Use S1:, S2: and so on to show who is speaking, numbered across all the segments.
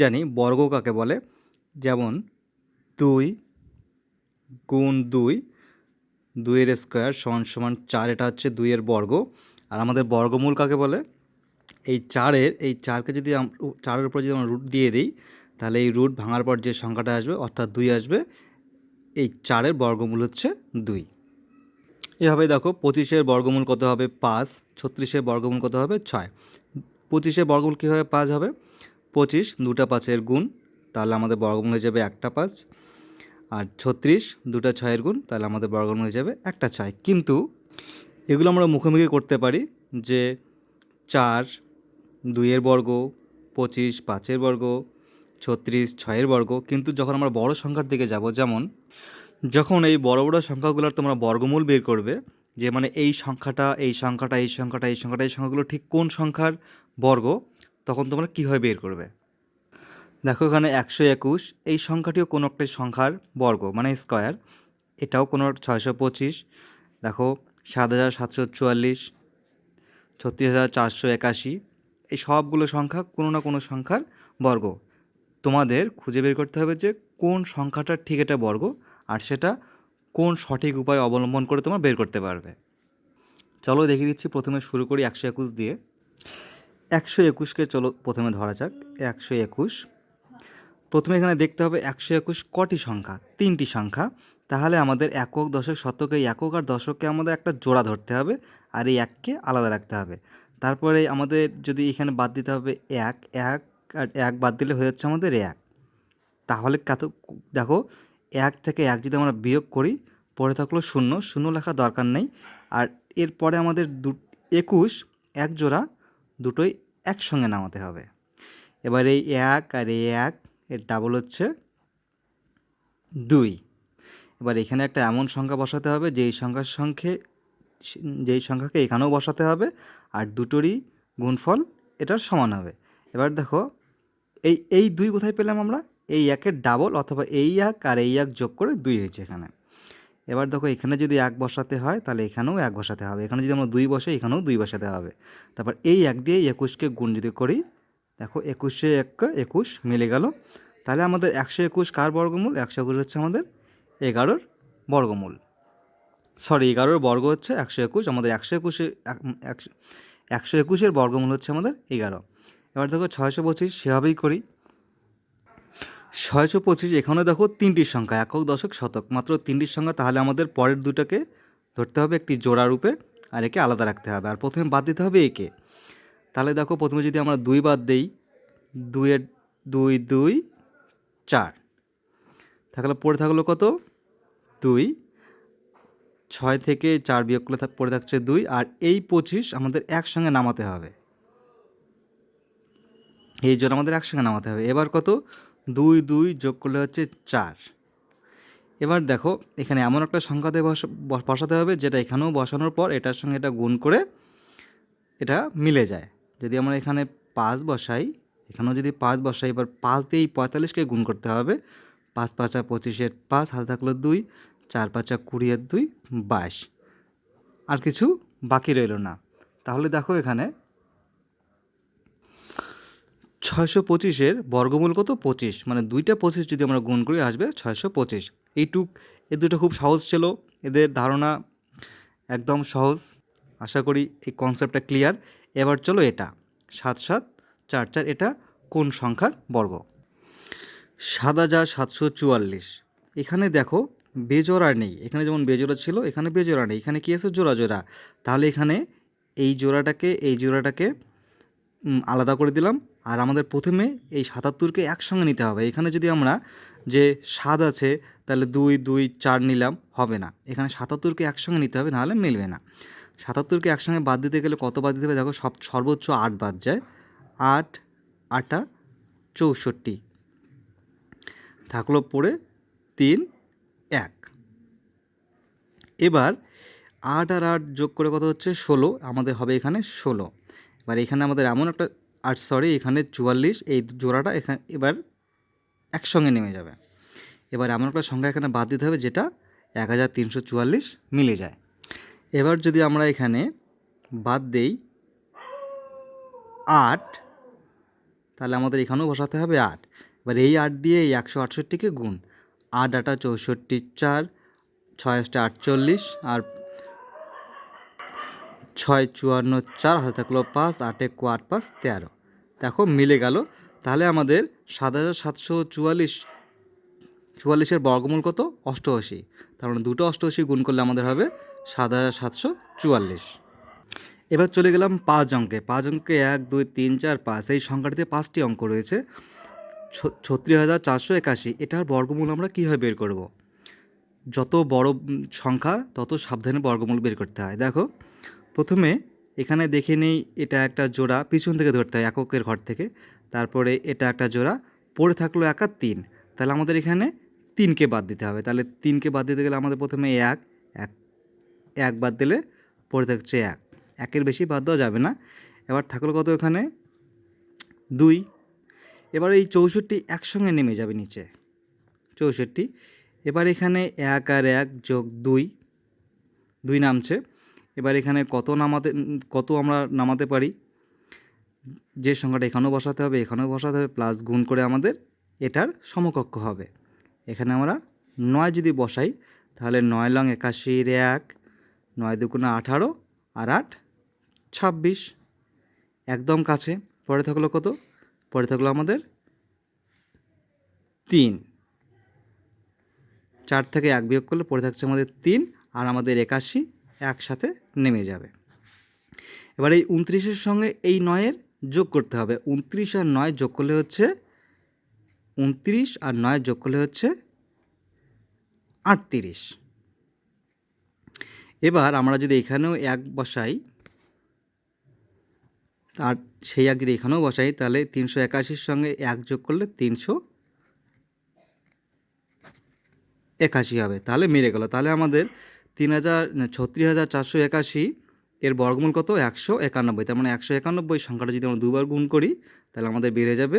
S1: জানি, বর্গ কাকে বলে? যেমন দুই গুণ দুই, দুইয়ের স্কোয়ার সমান সমান চার, এটা হচ্ছে দুইয়ের বর্গ। আর আমাদের বর্গমূল কাকে বলে? এই চারের, এই চারকে যদি চারের উপর যদি আমরা রুট দিয়ে দিই, তাহলে এই রুট ভাঙার পর যে সংখ্যাটা আসবে, অর্থাৎ দুই আসবে, এই চারের বর্গমূল হচ্ছে দুই। এভাবে দেখো, পঁচিশের বর্গমূল কত হবে? পাঁচ, ছত্রিশের বর্গমূল কত হবে? ছয়। পঁচিশের বর্গমূল কীভাবে পাঁচ হবে? পঁচিশ, দুটা পাঁচের গুণ, তাহলে আমাদের বর্গমূল হয়ে যাবে একটা পাঁচ। আর ছত্রিশ, দুটা ছয়ের গুণ, তাহলে আমাদের বর্গমূল হয়ে যাবে একটা ছয়। কিন্তু এগুলো আমরা মুখোমুখি করতে পারি যে চার দুইয়ের বর্গ, পঁচিশ পাঁচের বর্গ, ছত্রিশ ছয়ের বর্গ। কিন্তু যখন আমরা বড় সংখ্যার দিকে যাব, যেমন যখন এই বড় বড় সংখ্যাগুলোর তোমরা বর্গমূল বের করবে, যে মানে এই সংখ্যাটা এই সংখ্যাটা এই সংখ্যাটা এই সংখ্যাটা, এই সংখ্যাগুলো ঠিক কোন সংখ্যার বর্গ? তখন তোমরা কীভাবে বের করবে? দেখো এখানে একশো একুশ, এই সংখ্যাটিও কোনো একটা সংখ্যার বর্গ মানে স্কোয়ার। এটাও কোনো ছয়শো পঁচিশ, দেখো সাত হাজার সাতশো চুয়াল্লিশ, ছত্রিশ হাজার চারশো একাশি, এই সবগুলো সংখ্যা কোনো না কোনো সংখ্যার বর্গ। তোমাদের খুঁজে বের করতে হবে যে কোন সংখ্যাটা ঠিক এটা বর্গ আর সেটা কোন সঠিক উপায় অবলম্বন করে তোমরা বের করতে পারবে। চলো দেখিয়ে দিচ্ছি, প্রথমে শুরু করি একশো একুশ দিয়ে। একশো একুশকে চলো প্রথমে ধরা যাক, একশো একুশ। প্রথমে এখানে দেখতে হবে একশো একুশ কটি সংখ্যা, তিনটি সংখ্যা। তাহলে আমাদের একক দশক, শতক একক আর দশককে আমাদের একটা জোড়া ধরতে হবে আর এই এককে আলাদা রাখতে হবে। তারপরে আমাদের যদি এখানে বাদ দিতে হবে এক এক আর এক বাদ দিলে হয়ে যাচ্ছে আমাদের এক। তাহলে কত দেখো, এক থেকে এক যদি আমরা বিয়োগ করি, পরে থাকল শূন্য শূন্য লেখা দরকার নেই। আর এরপরে আমাদের দু একুশ, এক জোড়া দুটোই একসঙ্গে নামাতে হবে। এবার এই এক আর এই এক, এর ডাবল হচ্ছে দুই। এবার এখানে একটা এমন সংখ্যা বসাতে হবে, যেই সংখ্যার সংখ্যে, যেই সংখ্যাকে এখানেও বসাতে হবে, আর দুটোরই গুণফল এটার সমান হবে। এবার দেখো, এই এই দুই কোথায় পেলাম আমরা? এই একের ডাবল অথবা এই এক আর এই এক যোগ করে দুই হয়েছে এখানে। এবার দেখো এখানে যদি এক বসাতে হয়, তাহলে এখানেও এক বসাতে হবে। এখানে যদি আমরা দুই বসে, এখানেও দুই বসাতে হবে। তারপর এই এক দিয়ে একুশকে গুণ যদি করি, দেখো একুশে এক একুশ মিলে গেল। তাহলে আমাদের একশো একুশ কার বর্গমূল? একশো একুশ হচ্ছে আমাদের এগারোর বর্গমূল। সরি এগারোর বর্গ হচ্ছে একশো একুশ। আমাদের একশো একুশে একশো একশো একুশের বর্গমূল হচ্ছে আমাদের এগারো। এবার দেখো ছয়শো পঁচিশ, সেভাবেই করি। ছয়শো পঁচিশ, এখানে দেখো তিনটির সংখ্যা, একক, দশক, শতক। মাত্র তিনটির সংখ্যা, তাহলে আমাদের পরের দুটোকে ধরতে হবে একটি জোড়া রূপে, আর একে আলাদা রাখতে হবে। আর প্রথমে বাদ দিতে হবে একে। তাহলে দেখো প্রথমে যদি আমরা দুই বাদ দেই, দুইয়ের দুই দুই, চার। থাকলে পড়ে থাকল কত? দুই। ছয় থেকে চার বিয়োগ করলে পড়ে থাকছে দুই, আর এই পঁচিশ আমাদের একসঙ্গে নামাতে হবে। এই জন্য আমাদের একসঙ্গে নামাতে হবে। এবার কত? দুই দুই যোগ করলে হচ্ছে চার। এবার দেখো, এখানে এমন একটা সংখ্যাতে বসা- বসাতে হবে যেটা এখানেও বসানোর পর এটার সঙ্গে এটা গুণ করে এটা মিলে যায়। যদি আমরা এখানে পাঁচ বসাই, এখানেও যদি পাঁচ বসাই, এবার পাঁচ দিয়েই পঁয়তাল্লিশকে গুণ করতে হবে। পাঁচ পাঁচা পঁচিশের পাঁচ, হাতে থাকল দুই, চার পাঁচা কুড়ি আর দুই, বাইশ। আর কিছু বাকি রইল না। তাহলে দেখো এখানে ছয়শো পঁচিশের বর্গমূল কত? পঁচিশ। মানে দুইটা পঁচিশ যদি আমরা গুণ করি, আসবে ছয়শো পঁচিশ। এইটুক এ দুটো খুব সহজ ছিল। এদের ধারণা একদম সহজ। আশা করি এই কনসেপ্টটা ক্লিয়ার এবার চলো এটা। সাত সাত, চার চার, এটা কোন সংখ্যার বর্গ? সাত হাজার সাতশো চুয়াল্লিশ। এখানে দেখো, বেজোড়া নেই। এখানে যেমন বেজোড়া ছিল, এখানে বেজোড়া নেই। এখানে কী আছে? জোড়া জোড়া। তাহলে এখানে এই জোড়াটাকে এই জোড়াটাকে আলাদা করে দিলাম। আর আমাদের প্রথমে এই সাতাত্তরকে একসঙ্গে নিতে হবে। এখানে যদি আমরা যে সাত আছে, তাহলে দুই দুই, চার নিলাম, হবে না। এখানে সাতাত্তরকে একসঙ্গে নিতে হবে, নাহলে মিলবে না। সাতাত্তরকে একসঙ্গে বাদ দিতে গেলে কত বাদ দিতে হবে? দেখো, সব সর্বোচ্চ আট বাদ যায়। আট আটা চৌষট্টি। থাকল পড়ে তিন, এক। এবার আট আর আট যোগ করে কত হচ্ছে? ষোলো। আমাদের হবে এখানে ষোলো। এবার এখানে আমাদের এমন একটা আট সরি, এখানে চুয়াল্লিশ, এই জোড়াটা এখানে, এবার একসঙ্গে নেমে যাবে। এবার এমন একটা সংখ্যা এখানে বাদ দিতে হবে যেটা এক হাজার তিনশো চুয়াল্লিশ মিলে যায়। এবার যদি আমরা এখানে বাদ দেই আট, তাহলে আমাদের এখানেও বসাতে হবে আট। এবার এই আট দিয়ে এই একশো আটষট্টিকে গুণ। আট আটা চৌষট্টি চার, ছয় আটচল্লিশ, আর ছয়, চুয়ান্ন, চার হাতে থাকল পাঁচ, আটে কো আট পাঁচ, তেরো। দেখো, মিলে গেল। তাহলে আমাদের সাত হাজার সাতশো চুয়াল্লিশ, চুয়াল্লিশের বর্গমূল কত? অষ্টআশি। তার মানে দুটো অষ্টআশি গুণ করলে আমাদের হবে সাত হাজার সাতশো চুয়াল্লিশ। এবার চলে গেলাম পাঁচ অঙ্কে। পাঁচ অঙ্কে এক, দুই, তিন, চার, পাঁচ। এই সংখ্যাটিতে পাঁচটি অঙ্ক রয়েছে। ছত্রিশ হাজার চারশো একাশি। এটার বর্গমূল আমরা কীভাবে বের করব? যত বড় সংখ্যা, তত সাবধানে বর্গমূল বের করতে হয়। দেখো প্রথমে এখানে দেখে নেই এটা একটা জোড়া, পিছন থেকে ধরতে হয়, এককের ঘর থেকে। তারপরে এটা একটা জোড়া, পড়ে থাকল এক তিন। তাহলে আমাদের এখানে তিনকে বাদ দিতে হবে। তাহলে তিনকে বাদ দিতে গেলে আমাদের প্রথমে এক এক এক বাদ দিলে পড়ে থাকছে এক। একের বেশি বাদ দেওয়া যাবে না। এবার থাকল কত এখানে? দুই। এবার এই চৌষট্টি একসঙ্গে নেমে যাবে নিচে। চৌষট্টি। এবার এখানে এক আর এক যোগ দুই। দুই নামছে। এবার এখানে কত নামাতে, কত আমরা নামাতে পারি? যে সংখ্যাটা এখানেও বসাতে হবে, এখানেও বসাতে হবে প্লাস গুণ করে আমাদের এটার সমকক্ষ হবে। এখানে আমরা নয় যদি বসাই, তাহলে নয় লং একাশির এক, নয় দুগুণে আঠারো, আর আট ছাব্বিশ। একদম কাছে পরে থাকল কত? পরে থাকল আমাদের তিন। চার থেকে এক বিয়োগ করলে পড়ে থাকছে আমাদের তিন, আর আমাদের একাশি একসাথে নেমে যাবে। এবার এই উনত্রিশের সঙ্গে এই নয়ের যোগ করতে হবে। উনত্রিশ আর নয় যোগ করলে হচ্ছে উনত্রিশ আর নয় যোগ করলে হচ্ছে আটত্রিশ। এবার আমরা যদি এখানেও এক বসাই, আর সেই এক যদি এখানেও বসাই, তাহলে তিনশো একাশির সঙ্গে এক যোগ করলে তিনশো একাশি হবে। তাহলে মিলে গেল। তাহলে আমাদের তিন হাজার ছত্রিশ হাজার চারশো একাশি, এর বর্গমূল কত? একশো একানব্বই। তার মানে একশো একানব্বই সংখ্যাটা যদি আমরা দুবার গুণ করি, তাহলে আমাদের বেড়ে যাবে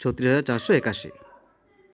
S1: ছত্রিশ হাজার চারশো একাশি।